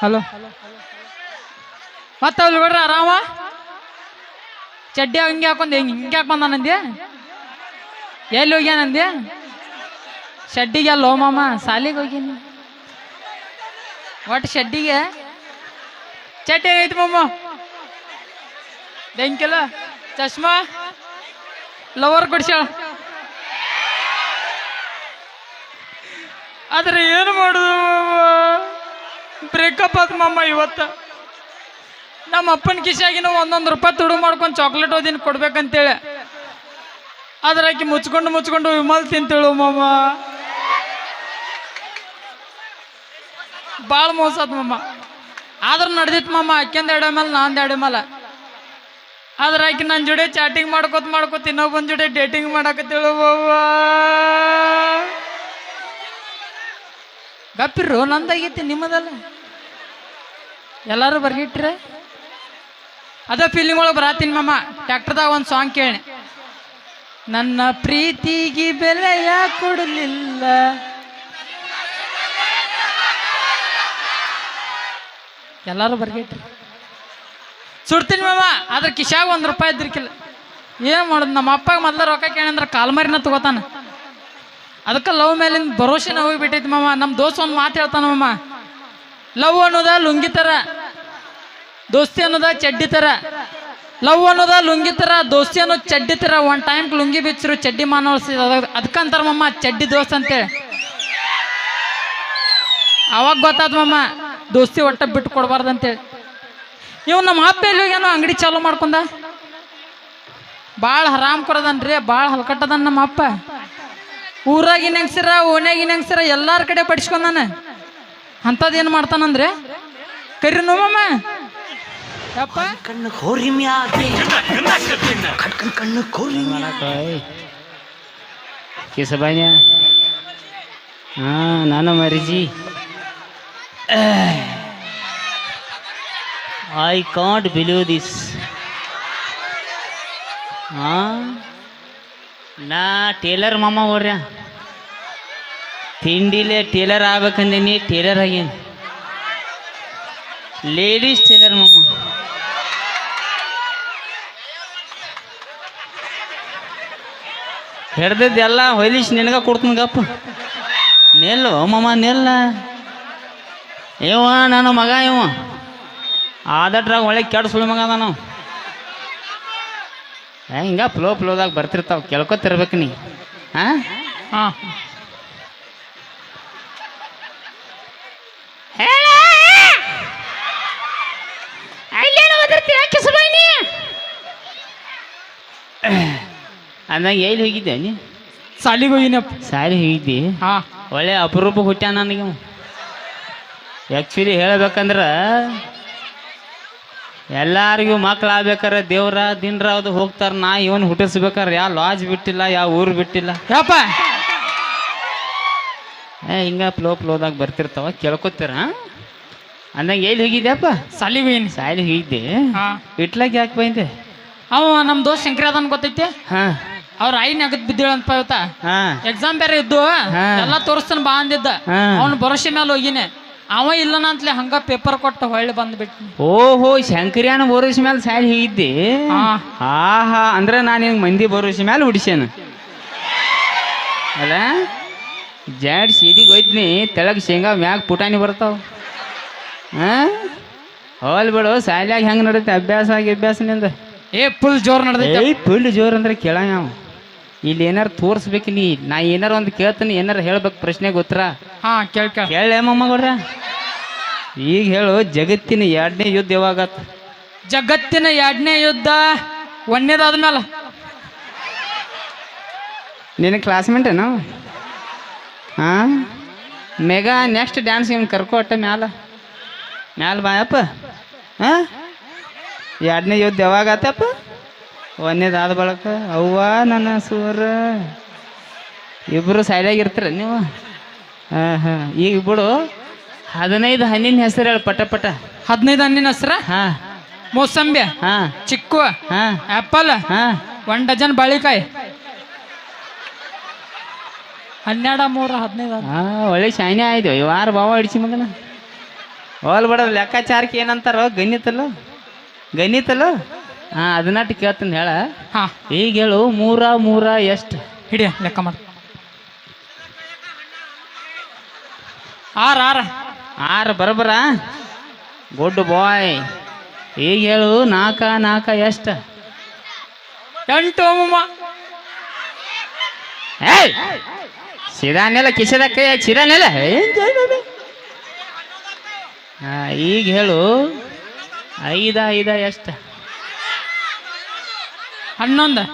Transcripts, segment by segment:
Hello. ಮತ್ತೆ ಅಲ್ಲಿ ಬಿಡ್ರ ಆರಾಮ ಚಡ್ಡಿ ಹಂಗೆ ಹಾಕೊಂಡ್ ಹಿಂಗೆ ಹಿಂಗೆ ಹಾಕ್ ಬಂದಾನಂದ್ಯ ಎಲ್ಲಿ ಹೋಗ್ಯಾನಂದ್ಯ ಶೆಡ್ಡಿಗೆ ಅಲ್ಲೋ ಮಾಮ, ಸಾಲಿಗೆ ಹೋಗ್ಯಾನ. ಒಟ್ಟು ಶೆಡ್ಡಿಗೆ? ಚಡ್ಡಿ ಐತಿ ಮಾಮ? ಬೆಂಕಿಲ? ಚಶ್ಮಾ? ಲವರ್ ಕೊಡ್ಸ್ಯಾಳ ಆದ್ರೆ ಏನು ಮಾಡುದು ಬ್ರೇಕಪ್ ಆದ್ ಮಮ್ಮ ಇವತ್ತ. ನಮ್ಮ ಅಪ್ಪನ ಕಿಶಾಗಿನ ಒಂದೊಂದು ರೂಪಾಯಿ ತುಡು ಮಾಡ್ಕೊಂಡು ಚಾಕ್ಲೇಟ್ ಓದಿನ ಕೊಡ್ಬೇಕಂತೇಳಿ. ಆದ್ರೆ ಆಕಿ ಮುಚ್ಕೊಂಡು ಮುಚ್ಕೊಂಡು ವಿಮಲ್ ತಿಂತೇಳು ಮಮ್ಮ ಭಾಳ ಮೋಸ ಆತ್ ಮಮ್ಮ ಆದ್ರೆ ನಡೆದಿತ್ತು ಮಮ್ಮ ಅಕ್ಕಿಂದ ಎಡೆ ಮೇಲೆ ನಾಂದ ಎಡೆ ಮೇಲೆ ಆದ್ರೆ ಆಕಿ ನನ್ನ ಜೋಡಿ ಚಾಟಿಂಗ್ ಮಾಡ್ಕೋತ ಮಾಡ್ಕೊತ ಇನ್ನೊಬ್ಬನ ಜೋಡಿ ಡೇಟಿಂಗ್ ಮಾಡಾಕತ್ತೇಳು ಮಮ್ಮ ಗಪ್ಪಿರು ನಂದಾಗೈತಿ ನಿಮ್ಮದಲ್ಲ? ಎಲ್ಲರೂ ಬರ್ಗಿಟ್ರೆ ಅದ ಫೀಲಿಂಗ್ ಒಳಗೆ ಬರಾತೀನಿ ಮಮ್ಮ ಟ್ಯಾಕ್ಟರ್ದಾಗ ಒಂದು ಸಾಂಗ್ ಕೇಳಿ ನನ್ನ ಪ್ರೀತಿಗೆ ಬೆಲೆಯ ಕೊಡಲಿಲ್ಲ. ಎಲ್ಲರೂ ಬರ್ಗಿಟ್ರಿ ಸುಡ್ತೀನಿ ಮಮ್ಮ ಅದ್ರ ಕಿಶಾಗ ಒಂದು ರೂಪಾಯಿ ಇದ್ರಿಕಿಲ್ಲ ಏನು ಮಾಡೋದು? ನಮ್ಮ ಅಪ್ಪಗೆ ಮೊದಲ ರೊಕ್ಕ ಕೇಳಂದ್ರೆ ಕಾಲ್ಮರಿನ ತಗೋತಾನೆ. ಅದಕ್ಕೆ ಲವ್ ಮೇಲಿಂದ ಭರೋಸೆನ ಹೋಗಿಬಿಟ್ಟೈತಿ ಮಮ್ಮ ನಮ್ಮ ದೋಸ್ತ ಒಂದು ಮಾತು ಹೇಳ್ತಾನ ಮಮ್ಮ ಲವ್ ಅನ್ನೋದ ಲುಂಗಿ ಥರ ದೋಸ್ತಿ ಅನ್ನೋದ ಚಡ್ಡಿ ಥರ ಲವ್ ಅನ್ನೋದ ಲುಂಗಿ ಥರ ದೋಸ್ತಿ ಅನ್ನೋದು ಚಡ್ಡಿ ಥರ ಒನ್ ಟೈಮ್ ಲುಂಗಿ ಬಿಚ್ಚರು, ಚಡ್ಡಿ ಮಾನವಳ್ಸಿ ಅದಕ್ಕಂತಾರ ಮಮ್ಮ ಚಡ್ಡಿ ದೋಸ್ತ ಅಂತೇಳಿ. ಅವಾಗ ಗೊತ್ತಾದ ಮಮ್ಮ, ದೋಸ್ತಿ ಒಟ್ಟ ಬಿಟ್ಟು ಕೊಡಬಾರ್ದು ಅಂತೇಳಿ. ಇವ್ ನಮ್ಮ ಅಪ್ಪ ಎಲ್ಲಿ ಹೋಗ್ಯಾನೋ ಅಂಗಡಿ ಚಾಲೂ ಮಾಡ್ಕೊಂಡ? ಭಾಳ ಹರಾಮ್ ಕೊಡದನ್ರಿ ಭಾಳ ಹಲ್ಕಟ್ಟದನ್ ನಮ್ಮ ಅಪ್ಪ. ಊರಾಗಿನ ಹೆಂಗ್ಸಿರ ಓಣ್ಯಾಗಿನ ಹೆಂಗ್ಸಿರ ಎಲ್ಲಾರ ಕಡೆ ಪಡಿಸ್ಕೊಂಡಾನ ಅಂಥದ್ದು ಏನು ಮಾಡ್ತಾನಂದ್ರೆ ಕರಿ ನೋವಮ್ಮ ಯಪ್ಪ ಕಣ್ಣು ಕೋರಿ ಮ್ಯಾಗೆ. ಕಣ್ಕಣ್ ಕಣ್ಣು ಕೋರಿ ಕೇಸಬಾಯ ಹಾ ನಾನು ಮರಿಜಿ. ಐ ಕಾಂಟ್ ಬಿಲೀವ್ ದಿಸ್ ಹಾ? ನಾ ಟೇಲರ್ ಮಾಮ ಹೋರ್ಯ ತಿಂಡಿಲೆ ಟೇಲರ್ ಆಗ್ಬೇಕಂದೇನಿ ಟೇಲರ್ ಆಗೇನಿ ಲೇಡೀಸ್ ಟೇಲರ್ ಮಾಮ. ಹಿಡ್ದದ್ದೆಲ್ಲ ಹೊಯ್ಲಿಶ್ ನಿನಗ ಕೊಡ್ತೀನಿ ಗಪ್ಪ. ನಿಲ್ಲು, ಮಮ್ಮ ನಿಲ್ಲ. ಇವ ನನ್ನ ಮಗ ಇವ. ಆದಟ್ರಾಗ ಒಳ್ಳೆ ಕೆಟ್ಟ ಸುಳ್ಳು ಮಗ ನಾವು ಹಿಂಗ ಫ್ಲೋ ಫ್ಲೋದಾಗ ಬರ್ತಿರ್ತಾವ, ಕೇಳ್ಕೊತಿರ್ಬೇಕು ನೀ. ಹಾಂ ಹಾಂ. ಅಂದಂಗೆ ಎಲ್ಲಿ ಹೋಗಿದ್ದೆ ನೀ? ಸಾಲಿಗೆ ಹೋಗಿನಪ್ಪ ಸಾಲಿ ಹೋಗಿದ್ದಿ? ಹಾ. ಒಳ್ಳೆ ಅಪರೂಪ ಹುಟ್ಟ ನನಗೆ ಆ್ಯಕ್ಚುಲಿ ಹೇಳ್ಬೇಕಂದ್ರೆ ಎಲ್ಲರಿಗೂ ಮಕ್ಳು ಆಗ್ಬೇಕಾರೆ ದೇವ್ರ ದಿನರ ಅದು ಹೋಗ್ತಾರೆ ನಾ ಇವನ್ ಹುಟ್ಟಿಸ್ಬೇಕಾರೆ ಯಾವ ಲಾಜ್ ಬಿಟ್ಟಿಲ್ಲ ಯಾವ ಊರು ಬಿಟ್ಟಿಲ್ಲ. ಯಪ್ಪ. ಏ ಹಿಂಗೆ ಪ್ಲೋ ಪ್ಲೋದಾಗ ಬರ್ತಿರ್ತಾವ ಕೇಳ್ಕೊತೀರ? ಅಂದಂಗೆ ಎಲ್ಲಿ ಹೋಗಿದ್ಯಪ್ಪ ಸಾಲಿಗೆ ಹೋಗಿನಿ. ಸಾಲಿ ಹೋಗಿದ್ದೆ? ಹಾಂ. ಇಟ್ಲಾಗ ಯಾಕೆ ಬೈಂದೆ? ಅವ ನಮ್ಮ ದೋಸ್ತ ಶಂಕರ ಅದನ್ ಗೊತ್ತೈತೆ? ಹಾಂ. ಅವ್ರ ಐನ್ ಅಗದ್ ಬಿದ್ದಿಳಂತ ಇವತ್ತ. ಹಾಂ. ಎಕ್ಸಾಮ್ ಬೇರೆ ಇದ್ದು. ಎಲ್ಲ ತೋರಿಸ್ತಾನ ಬಾ ಅಂದಿದ್ದ. ಹಾ. ಅವ್ನ ಭರೋಸೆ ಮೇಲೆ ಹೋಗಿನಿ. ಅವ ಇಲ್ಲನ ಅಂತಲೇ ಹಂಗ ಪೇಪರ್ ಕೊಟ್ಟ ಹೊಳ್ಳಿ ಬಂದ್ಬಿಟ್ಟು ಓಹೋ ಶಂಕರ್ಯಾನ ಭರೋಸೆ ಮೇಲೆ ಸಾಲಿ ಹೋಗಿದ್ದೆ ಹಾ. ಆಹಾ ಅಂದ್ರೆ ನಾನು ಹಿಂಗೆ ಮಂದಿ ಭರೋಸೆ ಮೇಲೆ ಹುಡಿಸ್ಯಾನ. ಅಲ್ಲ ಜಾಡ್ ಸೀದಿಗೆ ಹೋಯ್ತೀನಿ ತೆಳಗ್ ಶೇಂಗಾ ಮ್ಯಾಗ ಪುಟಾಣಿ ಬರ್ತಾವ. ಹೋಲ್ ಬಿಡು ಸಾಲ್ಯಾಗ ಹೆಂಗೆ ನಡೀತೆ? ಅಭ್ಯಾಸ ಆಗಿ ಅಭ್ಯಾಸ ನಿಂದ. ಏ ಫುಲ್ ಜೋರ್ ನಡ್ದೈತೆ. ಏಯ್ ಫುಲ್ ಜೋರ್ ಅಂದ್ರೆ ಕೇಳ ನಾವು ಇಲ್ಲಿ ಏನಾರು ತೋರಿಸ್ಬೇಕು ನೀ? ನಾ ಏನಾರ ಒಂದು ಕೇಳ್ತೀನಿ ಏನಾರ ಹೇಳ್ಬೇಕು ಪ್ರಶ್ನೆ ಗೊತ್ತರ ಹಾ ಕೇಳ್ಕ ಹೇಳ ಮೊಮ್ಮಗೌಡ್ರ ಈಗ ಹೇಳು ಜಗತ್ತಿನ ಎರಡನೇ ಯುದ್ಧ ಯಾವಾಗತ್ತ ಜಗತ್ತಿನ ಎರಡನೇ ಯುದ್ಧ ಒಂದೇದಾದ್ಮೇಲೆ ನಿನ್ನ ಕ್ಲಾಸ್ಮೇಟೇನು ಹಾ? ಮೆಗಾ ನೆಕ್ಸ್ಟ್ ಡ್ಯಾನ್ಸ್ ಇವ್ನು ಕರ್ಕೊಟ್ಟೆ ಮ್ಯಾಲ? ಮ್ಯಾಲ ಬಾಯಪ್ಪ ಹಾಂ? ಎರಡನೇ ಯುದ್ಧ ಯಾವಾಗ ಆತಪ್ಪ? ಒಂದೇದಾದ ಬಳಕ ಅವ್ವ ನನ್ನ ಸೂರ ಇಬ್ಬರು ಸೈಡಾಗಿರ್ತೀರ ನೀವು? ಹಾಂ ಹಾಂ. ಈಗ ಬಿಡು. ಹದಿನೈದು ಹಣ್ಣಿನ ಹೆಸರು ಹೇಳಿ ಪಟ ಪಟ. ಹದಿನೈದು ಹಣ್ಣಿನ ಹೆಸರ? ಹಾಂ. ಮೋಸಂಬಿ ಹಾಂ. ಚಿಕ್ಕು ಹಾಂ. ಆ್ಯಪಲ್ ಹಾಂ. ಒನ್ ಡಜನ್ ಬಾಳಿಕಾಯಿ. ಹನ್ನೆರಡ ಮೂರ ಹದಿನೈದು ಹಾಂ ಒಳ್ಳೆ ಶಾನೆ ಆಯ್ತು. ಈ ವಾರ ಬಾವ ಹಿಡಿಸಿ ಮಗನ. ಹೋಲ್ ಬಿಡೋದು ಲೆಕ್ಕಾಚಾರಕ್ಕೆ ಏನಂತಾರೋ? ಗಣಿತಲ್ಲ? ಗಣಿತಲ್ಲ? ಹಾಂ ಅದನ್ನಟ್ಟು ಕೇಳ್ತೀನಿ ಹೇಳ. ಹಾ. ಈಗ ಹೇಳು ಮೂರ ಮೂರ ಎಷ್ಟು? ಹಿಡಿಯ ಲೆಕ್ಕ ಮಾಡ. ಆರ ಆರ. ಆರು ಬರಬರ. ಗುಡ್ ಬಾಯ್ ಈಗ ಹೇಳು ನಾಲ್ಕ ನಾಲ್ಕ ಎಷ್ಟು? ಎಂಟು ಅಮ್ಮಮ್ಮ ಏಯ್! ಸಿದಾನೆಲ್ಲ ಕಿಸದ ಕೈ ಸಿದಾನೆಲ್ಲ ಈಗ ಹೇಳು ಐದ ಐದ ಎಷ್ಟು? ಹನ್ನೊಂದು.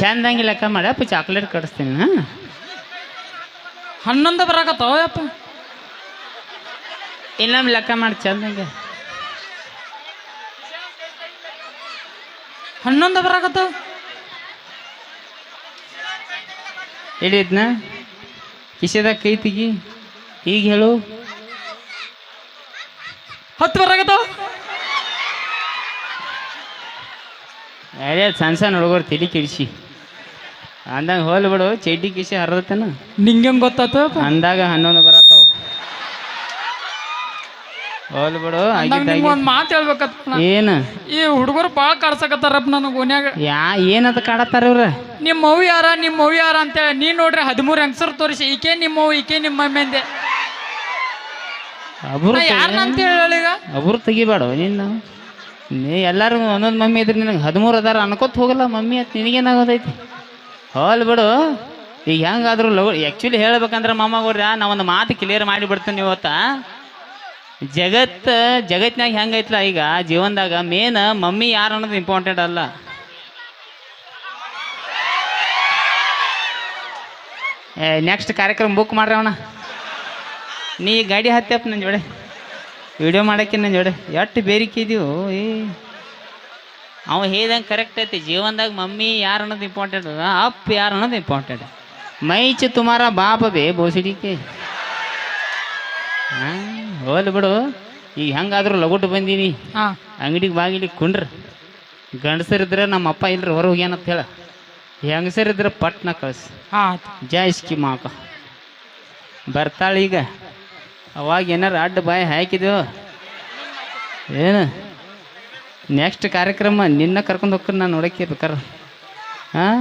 ಚಂದಂಗಿ ಲೆಕ್ಕ ಮಾಡಪ್ಪ ಚಾಕ್ಲೇಟ್ ಕಡಿಸ್ತೀನಿ ಹಾಂ? ಹನ್ನೊಂದು ಬರಾಕತ್ತಾವ ಯಪ್ಪ ಇನ್ನೊಮ್ಮೆ ಲೆಕ್ಕ ಮಾಡಿ ಚಂದಂಗೆ. ಹನ್ನೊಂದು ಬರಾಕತ್ತಾವ ಹಿಡಿದ್ನ ಕಿಸೆದ ಕೈ ತೆಗಿ ಈಗ ಹೇಳು. ಹತ್ತು ಬರಾಕತ್ತಾವ? ಅದೇ ಸಣ್ಣ ಸಣ್ಣ ಹುಡುಗರು ತಲೆ ಕಿಡಿಸಿ. ಅಂದಾಗ ಹೋಲ್ ಬಿಡು ಚಡ್ಡಿ ಕಿಸೆ ಹರಿದತ್ತೇನ? ನಿಂಗೆ ಹೆಂಗೆ ಗೊತ್ತಾತು ಅಂದಾಗ ಹನ್ನೊಂದು ಬರತ್ತವು. ಹೋಲ್ ಬಿಡು ಒಂದು ಮಾತು ಹೇಳ್ಬೇಕತ್ತ. ಏನು? ಈ ಹುಡುಗರು ಭಾಳ ಕಾಡ್ಸಕತ್ತಾರಪ್ಪ ನನಗೆ ಓನ್ಯಾಗ ಯಾ ಏನದ ಕಾಡತ್ತಾರ ಇವ್ರ? ನಿಮ್ಮ ಮೌ ಯಾರ ನಿಮ್ಮ ಮೌ ಯಾರ ಅಂತೇಳಿ ನೀ ನೋಡ್ರಿ ಹದಿಮೂರು ಹೆಂಗಸರು ತೋರಿಸಿ ಈಕೆ ನಿಮ್ಮ ಮೌ ಈಕೆ ನಿಮ್ಮ ಮಮ್ಮಿ ಅಂದೆ ಅಬ್ರು ನಾ ಯಾರನ್ನ ಅಂತ ಹೇಳಿ ಈಗ? ಅಬ್ರು ತೆಗಿಬೇಡ ನೀನು ನೀ ಎಲ್ಲರೂ ಒಂದೊಂದು ಮಮ್ಮಿ ಇದ್ರೆ ನಿನಗೆ ಹದಿಮೂರು ಅದಾರ ಅನ್ಕೋತ ಹೋಗಲ್ಲ ಮಮ್ಮಿ ಅಂತ ನಿನಗೇನಾಗೋದೈತಿ? ಹೋಲ್ ಬಿಡು. ಈಗ ಹೆಂಗಾದ್ರೂ ಲವ್ ಆ್ಯಕ್ಚುಲಿ ಹೇಳ್ಬೇಕಂದ್ರೆ ಮಾಮಗೋರ್ಯ ನಾ ಒಂದು ಮಾತು ಕ್ಲಿಯರ್ ಮಾಡಿ ಬಿಡ್ತೀನಿ ಇವತ್ತ. ಜಗತ್ತು ಜಗತ್ನಾಗ ಹೆಂಗೈತ್ಲ ಈಗ? ಜೀವನದಾಗ ಮೇನ್ ಮಮ್ಮಿ ಯಾರು ಅನ್ನೋದು ಇಂಪಾರ್ಟೆಂಟ್ ಅಲ್ಲ. ನೆಕ್ಸ್ಟ್ ಕಾರ್ಯಕ್ರಮ ಬುಕ್ ಮಾಡ್ರಿ ಅವನ. ನೀ ಗಾಡಿ ಹತ್ತಪ್ಪ ನನ್ನ ಜೋಡೆ. ವಿಡಿಯೋ ಮಾಡಕ್ಕೆ ನನ್ನ ಜೋಡೆ. ಎಷ್ಟು ಬೇರಿಕೆ ಇದೀವು ಏ. ಅವ ಹೇಳ್ದಂಗೆ ಕರೆಕ್ಟ್ ಐತಿ. ಜೀವನದಾಗ ಮಮ್ಮಿ ಯಾರು ಅನ್ನೋದು ಇಂಪಾರ್ಟೆಂಟ್ ಅದ ಅಪ್ಪ ಯಾರು ಅನ್ನೋದು ಇಂಪಾರ್ಟೆಂಟ್ ಮೈಚ್ ತುಮಾರ ಬಾಪ ಬೇ ಬೋಸಿಡಿಕೆ. ಹಾಂ ಹೋಲ್ ಬಿಡು. ಈಗ ಹೆಂಗಾದ್ರೂ ಲಗುಟ್ ಬಂದೀನಿ. ಹಾ. ಅಂಗಡಿಗೆ ಬಾಗಿಲಿ ಕುಂಡ್ರ. ಗಂಡಸರಿದ್ರೆ ನಮ್ಮ ಅಪ್ಪ ಇಲ್ರಿ ಹೊರ ಹೋಗ್ಯಾನಂತ ಹೇಳ. ಹೆಂಗಸರಿದ್ರೆ ಪಟ್ನ ಕಳ್ಸಿ. ಜಾಯಿಸ್ಕಿ ಮಾಕ. ಬರ್ತಾಳೆ ಈಗ. ಅವಾಗ ಏನಾರು ಅಡ್ಡ ಬಾಯಿ ಹಾಕಿದೆವು ಏನು? ನೆಕ್ಸ್ಟ್ ಕಾರ್ಯಕ್ರಮ ನಿನ್ನ ಕರ್ಕೊಂಡು ಹೋಗ್ಕೊಂಡು ನಾನು ನೋಡಕ್ಕೆ ಬೇಕಾರ ಹಾಂ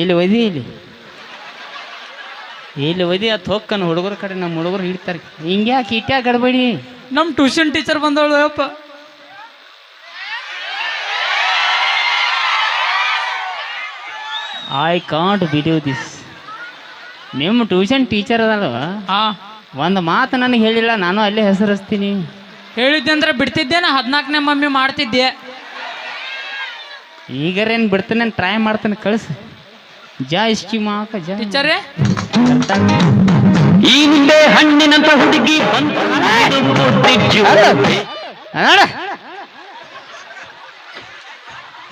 ಇಲ್ಲಿ ಒದಿ ಇಲ್ಲಿ. ಇಲ್ಲಿ ಒದಿ ಅತ್ ಹೋಗ್ಕನ ಹುಡುಗರ ಕಡೆ ನಮ್ಮ ಹುಡುಗರು ಹಿಡ್ತಾರೆ. ಹಿಂಗೆ ಯಾಕೆ ಇಟ್ಯಾಗ ಗಡಬಡಿ? ನಮ್ಮ ಟ್ಯೂಷನ್ ಟೀಚರ್ ಬಂದವಳು ಅಪ್ಪ ಐ ಕಾಂಟ್ ಬಿಲೀವ್ ದಿಸ್ ನಿಮ್ಮ ಟ್ಯೂಷನ್ ಟೀಚರ್ ಅದಲ್ವ ಹಾ. ಒಂದು ಮಾತು ನನಗೆ ಹೇಳಿಲ್ಲ ನಾನು ಅಲ್ಲೇ ಹೆಸರಿಸ್ತೀನಿ. ಹೇಳಿದ್ದೆ ಅಂದ್ರೆ ಬಿಡ್ತಿದ್ದೆ ನಾ ಹದಿನಾಲ್ಕನೇ ಮಮ್ಮಿ ಮಾಡ್ತಿದ್ದೆ. ಈಗರೇನು ಬಿಡ್ತೇನೆ ಟ್ರೈ ಮಾಡ್ತೇನೆ ಕಳಿಸು. ಜಾ ಇಸ್ಕಿ ಮಾಕ ಜಾ. ಟೀಚರೇ. ಈ ಹಿಂದೆ ಹಣ್ಣಿನಂತ ಹುಡುಗಿ ಬಂದು ನೋಡ.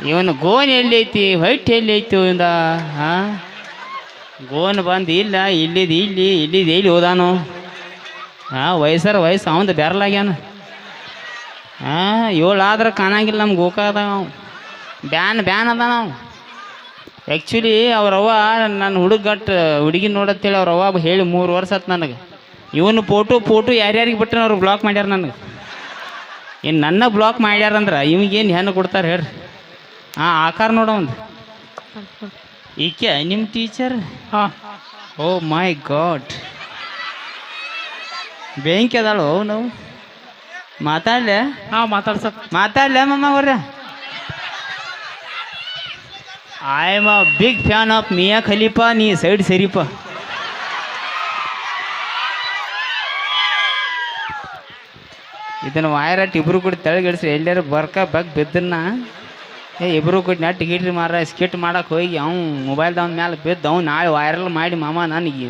ಇವನು ಗೋನ್ ಎಲ್ಲಿ ಐತಿ ವೈಟ್ ಎಲ್ಲಿ ಐತಿ ಇವಂದ ಹಾ? ಗೋನ್ ಬಂದು ಇಲ್ಲ, ಇಲ್ಲಿದ ಇಲ್ಲಿ ಇಲ್ಲಿದ ಇಲ್ಲಿ ಹೋದಾನು? ಹಾಂ ವಯಸ್ಸರ ವಯಸ್ಸು, ಅವಂದು ಬೆರಲಾಗ್ಯಾನ ಹಾಂ ಏಳು ಆದ್ರೆ ಕಾಣಂಗಿಲ್ಲ ನಮ್ಗೆ ಗೋಕಾದ ಅವ. ಬ್ಯಾನ್ ಬ್ಯಾನ್ ಅದ ನಾವು ಆ್ಯಕ್ಚುಲಿ ಅವ್ರವ್ವ ನನ್ನ ಹುಡುಗಟ್ಟು ಹುಡುಗಿ ನೋಡತ್ತೇಳಿ ಅವ್ರವ್ವ ಹೇಳಿ ಮೂರು ವರ್ಷ ಆತು ನನಗೆ. ಇವನು ಫೋಟೋ ಫೋಟೋ ಯಾರ್ಯಾರಿಗೆ ಬಿಟ್ಟರೆ ಅವ್ರು ಬ್ಲಾಕ್ ಮಾಡ್ಯಾರ ನನಗೆ. ಏನು ನನ್ನ ಬ್ಲಾಕ್ ಮಾಡ್ಯಾರಂದ್ರೆ ಇವ್ಗೇನು ಹೆಣ್ಣು ಕೊಡ್ತಾರೆ ಹೇಳ್ರಿ. ಹಾಂ ಆಕಾರ ನೋಡೋ ಒಂದು ಈಕೆ ನಿಮ್ಮ ಟೀಚರ್ ಹಾ. ಓ ಮೈ ಗಾಡ್ ಬೆಂಕಿ ಅದಾಳು ನಾವು ಮಾತಾಡ್ಲೆ? ಹಾ ಮಾತಾಡ್ಸಕ್ ಮಾತಾಡ್ಲೆ ಮಮ್ಮ ಅವ್ರೆ? I am a big fan of Mia Khalifa ನೀ ಸೈಡ್ ಸರಿಪ ಇದನ್ನು ವಾಯರಟ್ ಇಬ್ರು ಕೂಡ ತೆಳಗಿಡ್ಸಿ ಎಲ್ಲಾರು ಬರ್ಕ ಬಗ್ ಬಿದ್ದನ್ನ ಏ, ಇಬ್ರು ಕೊಟ್ಟು ನೆಟ್ ಗಿಟ್ರಿ ಮಾರ ಸ್ಕಿಟ್ ಮಾಡಕ್ಕೆ ಹೋಗಿ, ಅವ್ನು ಮೊಬೈಲ್ದವ್ನ ಮೇಲೆ ಬಿದ್ದು ಅವ್ನು ನಾಳೆ ವೈರಲ್ ಮಾಡಿ ಮಾಮ ನನಗೆ.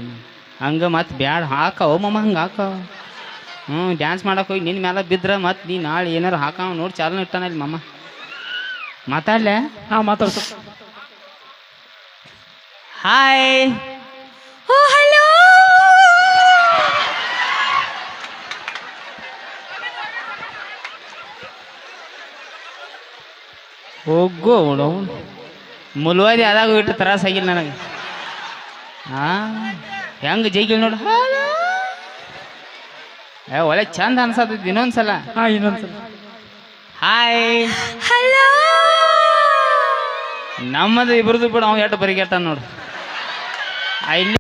ಹಂಗೆ ಮತ್ತು ಬ್ಯಾಡ ಹಾಕವ ಮಾಮ, ಹಂಗೆ ಹಾಕವ ಹ್ಞೂ ಡ್ಯಾನ್ಸ್ ಮಾಡಕ್ಕೆ ಹೋಗಿ ನಿನ್ನ ಮೇಲೆ ಬಿದ್ರೆ ಮತ್ತು ನೀ ನಾಳೆ ಏನಾರು ಹಾಕವ ನೋಡಿ ಚಾಲನೆ ಇಟ್ಟಾನ ಇಲ್ಲಿ ಮಾಮ. ಮಾತಾಡ್ಲೆ? ಹಾ ಮಾತಾಡ್ಸಕ್ ಹಾಯ್ ಹೋಗೋ ಅವನು. ಮುಲ್ವಾದಿ ಆದಾಗ ಇಟ್ಟು ತ್ರಾಸಾಗಿಲ್ಲ ನನಗೆ. ಹಾ ಹೆಂಗೆ ಜೈಗಿಲ್ಲ ನೋಡು. ಏ ಒಳ್ಳೆ ಚಂದ ಅನ್ಸತ್ತೈತಿ ಇನ್ನೊಂದ್ಸಲ. ಹಾ ಇನ್ನೊಂದ್ಸಲ. ಹಾಯ್ ಹಲೋ ನಮ್ಮದು ಇಬ್ರದ್ದು ಬಿಡು ಅವ್ನು ಎಟ್ಟು ಬರಿಗೆಟ್ಟ ನೋಡು. ಐ ಇಲ್ಲಿ